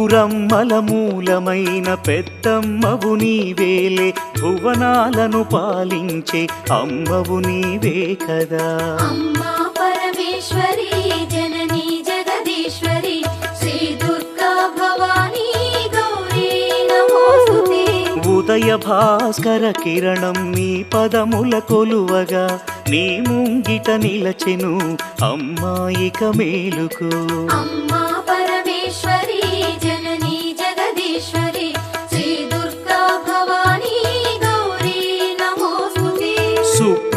ముగురమ్మల మూలమైన పెద్దమ్మవు నీవేలే భువనాలను పాలించే అమ్మవు నీవే కదా. అమ్మా పరమేశ్వరి జననీ జగదీశ్వరి శ్రీ దుర్గా భవానీ గౌరీ నమోస్తుతే. ఉదయ భాస్కర కిరణం నీ పదముల కొలువగా నీ ముంగిట నిలచెను అమ్మాయిక మేలుకు. అమ్మా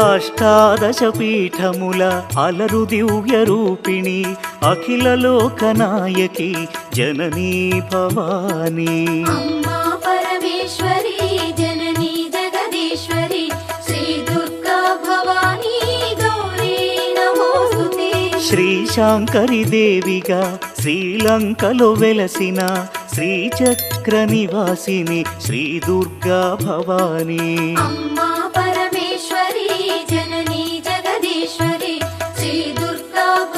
అష్టాదశ పీఠముల అలరు దివ్య రూపిణి అఖిల లోకనాయకి జననీ భవానీ. పరమేశ్వరి జననీ జగదీశ్వరి శ్రీ దుర్గా భవానీ దేవిగా శ్రీలంకలో వెలసిన శ్రీచక్ర నివాసిని శ్రీ దుర్గా భవానీ.